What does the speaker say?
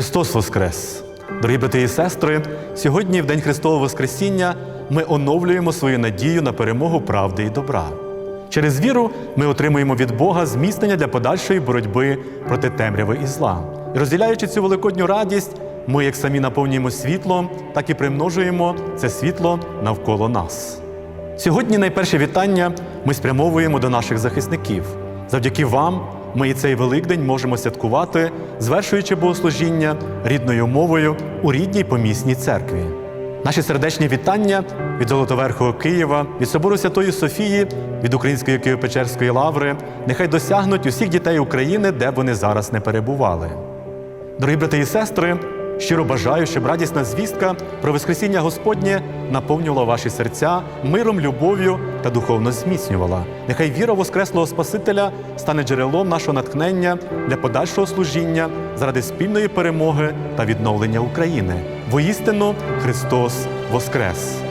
Христос Воскрес! Дорогі брати і сестри, сьогодні, в День Христового Воскресіння, ми оновлюємо свою надію на перемогу правди і добра. Через віру ми отримуємо від Бога зміцнення для подальшої боротьби проти темряви і зла. І розділяючи цю великодню радість, ми як самі наповнюємо світлом, так і примножуємо це світло навколо нас. Сьогодні найперше вітання ми спрямовуємо до наших захисників. Завдяки вам ми і цей Великдень можемо святкувати, звершуючи богослужіння рідною мовою у рідній помісній церкві. Наші сердечні вітання від Золотоверхого Києва, від собору Святої Софії, від Української Києво-Печерської лаври нехай досягнуть усіх дітей України, де б вони зараз не перебували. Дорогі брати і сестри, щиро бажаю, щоб радісна звістка про Воскресіння Господнє наповнювала ваші серця миром, любов'ю та духовно зміцнювала. Нехай віра Воскреслого Спасителя стане джерелом нашого натхнення для подальшого служіння заради спільної перемоги та відновлення України. Воістину Христос Воскрес!